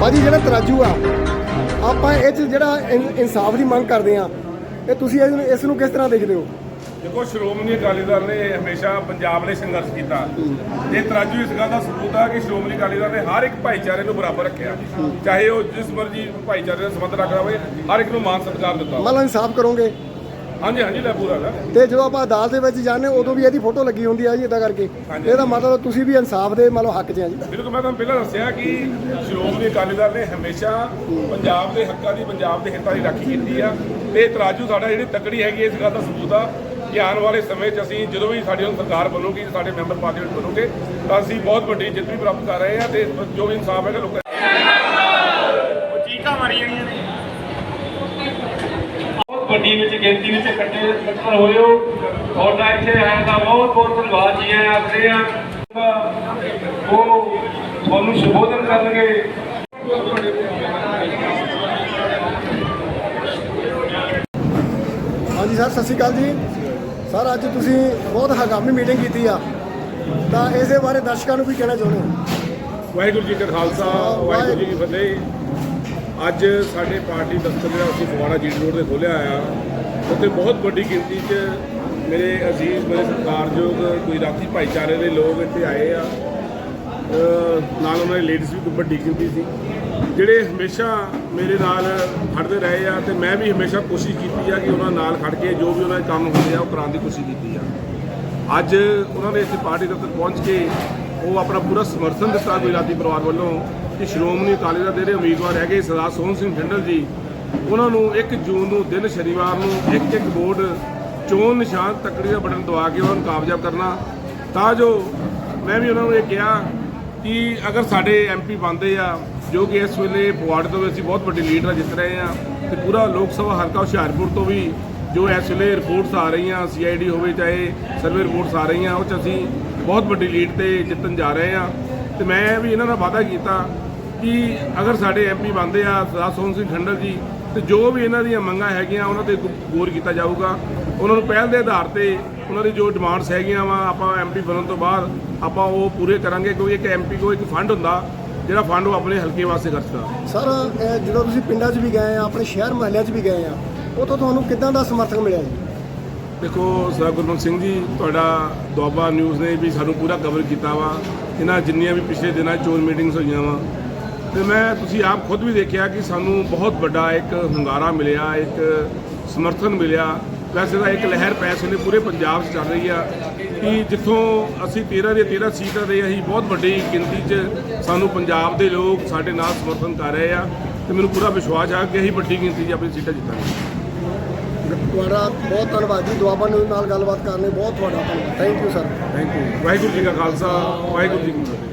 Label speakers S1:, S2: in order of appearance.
S1: ਭਾਜੀ, ਜਿਹੜਾ ਤਰਾਜੂ ਆ, ਆਪਾਂ ਇਹ ਚ ਜਿਹੜਾ ਇਨਸਾਫ ਦੀ ਮੰਗ ਕਰਦੇ ਆ, ਇਹ ਤੁਸੀਂ ਇਸ ਨੂੰ ਇਸ ਨੂੰ ਕਿਸ ਤਰ੍ਹਾਂ ਦੇਖਦੇ ਹੋ?
S2: ਦੇਖੋ ਸ਼੍ਰੋਮਣੀ ਅਕਾਲੀ ਦਲ ਨੇ ਹਮੇਸ਼ਾ ਪੰਜਾਬ ਲਈ ਸੰਘਰਸ਼ ਕੀਤਾ। ਜੇ ਤਰਾਜੂ ਇਸ ਗੱਲ ਦਾ ਸਬੂਤ ਆ ਕਿ ਸ਼੍ਰੋਮਣੀ ਅਕਾਲੀ ਦਲ ਨੇ ਹਰ ਇੱਕ ਭਾਈਚਾਰੇ ਨੂੰ ਬਰਾਬਰ ਰੱਖਿਆ। ਚਾਹੇ ਉਹ ਜਿਸ ਮਰਜ਼ੀ ਭਾਈਚਾਰੇ ਨਾਲ ਸੰਬੰਧ ਰੱਖਦਾ ਹੋਵੇ ਹਰ ਇੱਕ ਨੂੰ ਮਾਨ ਸਤਿਕਾਰ ਦਿੱਤਾ
S1: ਮੰਨ ਲਓ ਇਨਸਾਫ ਕਰੋਗੇ?
S2: ਹਾਂਜੀ ਹਾਂਜੀ ਲੈ ਪੂਰਾ ਲੈ
S1: ਤੇ ਜਦੋਂ ਆਪਾਂ ਅਦਾਲਤ ਦੇ ਵਿੱਚ ਜਾਂਦੇ ਉਦੋਂ ਵੀ ਇਹਦੀ ਫੋਟੋ ਲੱਗੀ ਹੁੰਦੀ ਆ ਜੀ ਇਦਾਂ ਕਰਕੇ। ਇਹਦਾ ਮਤਲਬ ਤੁਸੀਂ ਵੀ ਇਨਸਾਫ ਦੇ ਮੰਨ ਲਓ ਹੱਕ 'ਚ ਆ ਜੀ।
S2: ਬਿਲਕੁਲ ਮੈਂ ਤੁਹਾਨੂੰ ਪਹਿਲਾਂ ਦੱਸਿਆ ਕਿ ਸ਼੍ਰੋਮਣੀ ਅਕਾਲੀ ਦਲ ਨੇ ਹਮੇਸ਼ਾ ਪੰਜਾਬ ਦੇ ਹੱਕਾਂ ਦੀ ਪੰਜਾਬ ਦੇ ਹਿੱਤਾਂ ਦੀ ਰਾਖੀ ਕੀਤੀ ਆ। ਤੇ ਇਹ ਤਰਾਜੂ ਸਾਡਾ ਜਿਹੜੀ ਤਕੜੀ ਹੈਗੀ ਇਸ ਗੱਲ ਦਾ ਸਬੂਤ ਆ। ਕਿ ਆਉਣ ਵਾਲੇ ਸਮੇਂ 'ਚ ਅਸੀਂ ਜਦੋਂ ਵੀ ਸਾਡੀ ਹੁਣ ਸਰਕਾਰ ਬਣੂਗੀ ਸਾਡੇ ਮੈਂਬਰ ਪਾਰਲੀਮੈਂਟ ਬਣੋਗੇ ਤਾਂ ਅਸੀਂ ਬਹੁਤ ਵੱਡੀ ਜਿੱਤ ਵੀ ਪ੍ਰਾਪਤ ਕਰ ਰਹੇ ਹਾਂ ਤੇ ਜੋ ਵੀ ਇਨਸਾਫ ਹੈਗਾ ਲੋਕਾਂ
S3: ਚੀਕਾਂ ਮਾਰੀ ਜਾਣੀਆਂ ਨੇ। ਬਹੁਤ ਵੱਡੀ ਵਿੱਚ ਗਿਣਤੀ ਵਿੱਚ ਇਕੱਠੇ ਇਕੱਠਾ ਹੋਏ ਹੋ। ਤੁਹਾਡਾ ਇੱਥੇ ਆਉਣ ਦਾ ਬਹੁਤ ਬਹੁਤ ਧੰਨਵਾਦ ਜੀ ਆਇਆਂ ਆਖਦੇ ਆ ਉਹ ਤੁਹਾਨੂੰ ਸੰਬੋਧਨ ਕਰਨਗੇ।
S1: ਹਾਂਜੀ ਸਰ ਸਤਿ ਸ਼੍ਰੀ ਅਕਾਲ ਜੀ। ਸਰ ਅੱਜ ਤੁਸੀਂ ਬਹੁਤ ਹੰਗਾਮੀ ਮੀਟਿੰਗ ਕੀਤੀ ਆ। ਤਾਂ ਇਸੇ ਬਾਰੇ ਦਰਸ਼ਕਾਂ ਨੂੰ ਵੀ ਕਹਿਣਾ ਚਾਹੁੰਦੇ ਹੋ?
S2: ਵਾਹਿਗੁਰੂ ਜੀ ਕਾ ਖਾਲਸਾ ਵਾਹਿਗੁਰੂ ਜੀ ਕੀ ਫਤਿਹ। ਅੱਜ ਸਾਡੇ ਪਾਰਟੀ ਦਫ਼ਤਰ ਜਿਹੜਾ ਅਸੀਂ ਫਗਵਾੜਾ ਜੀਟੀ ਰੋਡ ਤੇ ਖੋਲਿਆ ਆ ਉੱਥੇ ਬਹੁਤ ਵੱਡੀ ਗਿਣਤੀ 'ਚ ਮੇਰੇ ਅਜ਼ੀਜ਼ ਮੇਰੇ ਸਤਿਕਾਰਯੋਗ ਗੁਜਰਾਤੀ ਭਾਈਚਾਰੇ ਦੇ ਲੋਕ ਇੱਥੇ ਆਏ ਆ। ਨਾਲ ਉਹਨਾਂ ਦੀ ਲੇਡੀਜ਼ ਵੀ ਕੋਈ ਵੱਡੀ ਗਿਣਤੀ ਸੀ। ਜਿਹੜੇ ਹਮੇਸ਼ਾ ਮੇਰੇ ਨਾਲ ਖੜਦੇ ਰਹੇ ਆ ਤੇ ਮੈਂ ਵੀ ਹਮੇਸ਼ਾ ਕੋਸ਼ਿਸ਼ ਕੀਤੀ ਆ ਕਿ ਉਹਨਾਂ ਨਾਲ ਖੜ ਕੇ ਜੋ ਵੀ ਉਹਨਾਂ ਦੇ ਕੰਮ ਹੁੰਦੇ ਆ ਉਹ ਕਰਾਉਣ ਦੀ ਕੋਸ਼ਿਸ਼ ਕੀਤੀ ਆ। ਅੱਜ ਉਹਨਾਂ ਨੇ ਇੱਥੇ ਪਾਰਟੀ ਦਫ਼ਤਰ ਪਹੁੰਚ ਕੇ ਉਹ ਆਪਣਾ ਪੂਰਾ ਸਮਰਥਨ ਦਿੱਤਾ ਗੁਜਰਾਤੀ ਪਰਿਵਾਰ ਵੱਲੋਂ ਕਿ ਸ਼੍ਰੋਮਣੀ ਅਕਾਲੀ ਦਲ ਦੇ ਜਿਹੜੇ ਉਮੀਦਵਾਰ ਹੈਗੇ ਸਰਦਾਰ ਸੋਹਣ ਸਿੰਘ ਠੰਡਲ ਜੀ, ਉਹਨਾਂ ਨੂੰ 1 ਜੂਨ ਨੂੰ ਦਿਨ ਸ਼ਨੀਵਾਰ ਨੂੰ ਇੱਕ ਇੱਕ ਵੋਟ ਚੋਣ ਨਿਸ਼ਾਨ ਤੱਕੜੀ ਦਾ ਬਟਨ ਦਵਾ ਕੇ ਉਹਨਾਂ ਨੂੰ ਕਾਬਜ਼ਾ ਕਰਨਾ। ਤਾਂ ਜੋ ਮੈਂ ਵੀ ਉਹਨਾਂ ਨੂੰ ਇਹ ਕਿਹਾ ਕਿ ਅਗਰ ਸਾਡੇ ਐਮਪੀ ਬਣਦੇ ਆ ਜੋ ਕਿ ਇਸ ਵੇਲੇ ਫਗਵਾੜੇ ਤੋਂ ਵੀ ਅਸੀਂ ਬਹੁਤ ਵੱਡੀ ਲੀਡ ਨਾਲ ਜਿੱਤ ਰਹੇ ਹਾਂ ਤੇ ਪੂਰਾ ਲੋਕ ਸਭਾ ਹਲਕਾ ਹੁਸ਼ਿਆਰਪੁਰ ਤੋਂ ਵੀ ਜੋ ਇਸ ਵੇਲੇ ਰਿਪੋਰਟਸ ਆ ਰਹੀਆਂ ਸੀਆਈਡੀ ਹੋਵੇ ਚਾਹੇ ਸਰਵੇ ਰਿਪੋਰਟਸ ਆ ਰਹੀਆਂ, ਉਹ 'ਚ ਅਸੀਂ ਬਹੁਤ ਵੱਡੀ ਲੀਡ ਤੇ ਜਿੱਤਣ ਜਾ ਰਹੇ ਹਾਂ। ਤੇ ਮੈਂ ਵੀ ਇਹਨਾਂ ਨਾਲ ਵਾਅਦਾ ਕੀਤਾ ਕਿ ਅਗਰ ਸਾਡੇ ਐਮਪੀ ਬਣਦੇ ਆ, ਸਰਦਾਰ ਸੋਹਣ ਸਿੰਘ ਖੰਡਰ ਜੀ, ਤੇ ਜੋ ਵੀ ਇਹਨਾਂ ਦੀਆਂ ਮੰਗਾਂ ਹੈਗੀਆਂ, ਉਹਨਾਂ ਤੇ ਗੌਰ ਕੀਤਾ ਜਾਊਗਾ। ਉਹਨਾਂ ਨੂੰ ਪਹਿਲ ਦੇ ਆਧਾਰ ਤੇ ਉਹਨਾਂ ਦੀ ਜੋ ਡਿਮਾਂਡਸ ਹੈਗੀਆਂ ਵਾ, ਆਪਾਂ ਐਮਪੀ ਬਣਨ ਤੋਂ ਬਾਅਦ ਆਪਾਂ ਉਹ ਪੂਰੇ ਕਰਾਂਗੇ, ਕਿਉਂਕਿ ਇੱਕ ਐਮਪੀ ਕੋਲ ਇੱਕ ਫੰਡ ਹੁੰਦਾ ਜਿਹੜਾ ਫੰਡ ਉਹ ਆਪਣੇ ਹਲਕੇ ਵਾਸਤੇ ਖਰਚਦਾ
S1: ਸਰ ਇਹ ਜਦੋਂ ਤੁਸੀਂ ਪਿੰਡਾਂ 'ਚ ਵੀ ਗਏ ਆ ਆਪਣੇ ਸ਼ਹਿਰ ਮਹੱਲਿਆਂ 'ਚ ਵੀ ਗਏ ਆ ਉਥੋਂ ਤੁਹਾਨੂੰ ਕਿੱਦਾਂ ਦਾ ਸਮਰਥਨ ਮਿਲਿਆ ਜੀ?
S2: ਦੇਖੋ ਸਰਦਾਰ ਗੁਰਮੁਖ ਸਿੰਘ ਜੀ ਤੁਹਾਡਾ ਦੁਆਬਾ ਨਿਊਜ਼ ਨੇ ਵੀ ਸਾਨੂੰ ਪੂਰਾ ਕਵਰ ਕੀਤਾ ਵਾ। ਇਹਨਾਂ ਜਿੰਨੀਆਂ ਵੀ ਪਿਛਲੇ ਦਿਨਾਂ 'ਚ ਚੋਣ ਮੀਟਿੰਗਸ ਹੋਈਆਂ ਵਾ। ਤੇ ਮੈਂ ਤੁਸੀਂ ਆਪ ਖੁਦ ਵੀ ਦੇਖਿਆ ਕਿ ਸਾਨੂੰ ਬਹੁਤ ਵੱਡਾ ਇੱਕ ਹੁੰਗਾਰਾ ਮਿਲਿਆ ਇੱਕ ਸਮਰਥਨ ਮਿਲਿਆ। ਵੈਸੇ ਤਾਂ ਇੱਕ ਲਹਿਰ ਪੈਸ ਨੇ ਪੂਰੇ ਪੰਜਾਬ 'ਚ ਚੱਲ ਰਹੀ ਆ ਕਿ ਜਿੱਥੋਂ ਅਸੀਂ 13 ਦੇ 13 ਸੀਟਾਂ ਦੇ ਅਸੀਂ ਬਹੁਤ ਵੱਡੀ ਗਿਣਤੀ 'ਚ ਸਾਨੂੰ ਪੰਜਾਬ ਦੇ ਲੋਕ ਸਾਡੇ ਨਾਲ ਸਮਰਥਨ ਕਰ ਰਹੇ ਆ ਤੇ ਮੈਨੂੰ ਪੂਰਾ ਵਿਸ਼ਵਾਸ ਆ ਕਿ ਅਸੀਂ ਵੱਡੀ ਗਿਣਤੀ 'ਚ ਆਪਣੀ ਸੀਟਾਂ ਜਿੱਤਾਂਗੇ।
S1: ਤੁਹਾਡਾ ਬਹੁਤ ਧੰਨਵਾਦ ਜੀ ਦੁਆਬਾ ਨਿਊਜ਼ ਨਾਲ ਗੱਲਬਾਤ ਕਰਨ ਲਈ ਬਹੁਤ ਤੁਹਾਡਾ ਧੰਨਵਾਦ। Thank you sir
S2: thank you Waheguru ji ਕਾ ਖਾਲਸਾ ਵਾਹਿਗੁਰੂ ਜੀ ਕੀ ਫਤਿਹ।